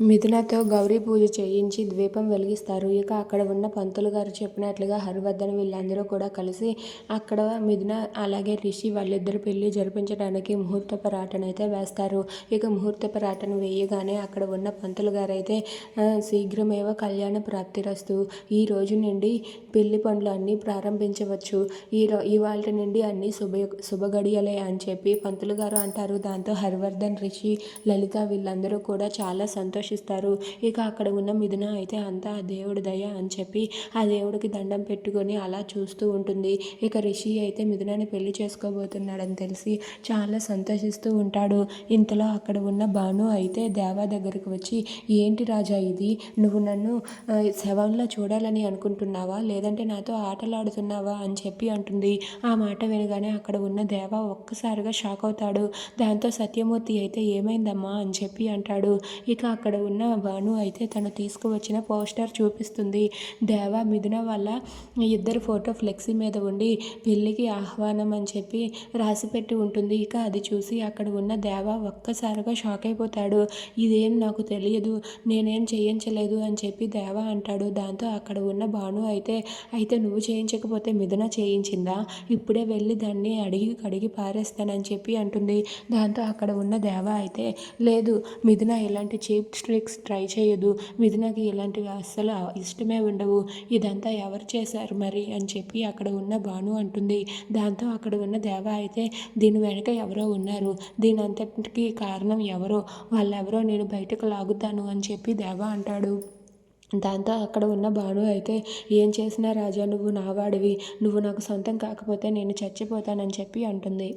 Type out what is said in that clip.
మిథునతో గౌరీ పూజ చేయించి ద్వీపం వెలిగిస్తారు. ఇక అక్కడ ఉన్న పంతులు గారు చెప్పినట్లుగా హరివర్ధన్ వీళ్ళందరూ కూడా కలిసి అక్కడ మిథున అలాగే రిషి వాళ్ళిద్దరు పెళ్ళి జరిపించడానికి ముహూర్తపు అయితే వేస్తారు. ఇక ముహూర్త పరాటన వేయగానే అక్కడ ఉన్న పంతులు గారైతే శీఘ్రమేవ కళ్యాణ ప్రాప్తిరస్తు ఈ రోజు నుండి పెళ్ళి పనులు అన్నీ ప్రారంభించవచ్చు. ఈ రో ఇవాళ నుండి అన్ని శుభ శుభగడియలే అని చెప్పి పంతులు గారు అంటారు. దాంతో హరివర్ధన్ రిషి లలిత వీళ్ళందరూ కూడా చాలా సంతోషిస్తారు. ఇక అక్కడ ఉన్న మిథున అయితే అంతా దేవుడి దయ అని చెప్పి ఆ దేవుడికి దండం పెట్టుకొని అలా చూస్తూ ఉంటుంది. ఇక రిషి అయితే మిథునాన్ని పెళ్ళి చేసుకోబోతున్నాడని తెలిసి చాలా సంతోషిస్తూ ఉంటాడు. ఇంతలో అక్కడ ఉన్న భాను అయితే దేవా దగ్గరికి వచ్చి ఏంటి రాజా ఇది నువ్వు నన్ను శవంలో చూడాలని అనుకుంటున్నావా లేదంటే నాతో ఆటలాడుతున్నావా అని చెప్పి అంటుంది. ఆ మాట వినగానే అక్కడ ఉన్న దేవ ఒక్కసారిగా షాక్ అవుతాడు. దాంతో సత్యమూర్తి అయితే ఏమైందమ్మా అని చెప్పి అంటాడు. ఇక అక్కడ అక్కడ ఉన్న భాను అయితే తను తీసుకువచ్చిన పోస్టర్ చూపిస్తుంది. దేవా మిథున వాళ్ళ ఇద్దరు ఫోటో ఫ్లెక్సీ మీద ఉండి పెళ్ళికి ఆహ్వానం అని చెప్పి రాసిపెట్టి ఉంటుంది. ఇక అది చూసి అక్కడ ఉన్న దేవా ఒక్కసారిగా షాక్ అయిపోతాడు. ఇదేం నాకు తెలియదు నేనేం చేయించలేదు అని చెప్పి దేవా అంటాడు. దాంతో అక్కడ ఉన్న భాను అయితే అయితే నువ్వు చేయించకపోతే మిథున చేయించిందా ఇప్పుడే వెళ్ళి దాన్ని అడిగి కడిగి పారేస్తానని చెప్పి అంటుంది. దాంతో అక్కడ ఉన్న దేవా అయితే లేదు మిథున ఇలాంటి చీప్ ట్రిక్స్ ట్రై చేయదు. మిథునకి ఇలాంటివి అస్సలు ఇష్టమే ఉండవు. ఇదంతా ఎవరు చేశారు మరి? అని చెప్పి అక్కడ ఉన్న భాను అంటుంది. దాంతో అక్కడ ఉన్న దేవ అయితే దీని వెనక ఎవరో ఉన్నారు. దీని అంతటికి కారణం ఎవరో? వాళ్ళెవరో నేను బయటకు లాగుతాను అని చెప్పి దేవ అంటాడు. దాంతో అక్కడ ఉన్న భాను అయితే ఏం చేసినా రాజా నువ్వు నావాడివి. నువ్వు నాకు సొంతం కాకపోతే నేను చచ్చిపోతానని చెప్పి అంటుంది.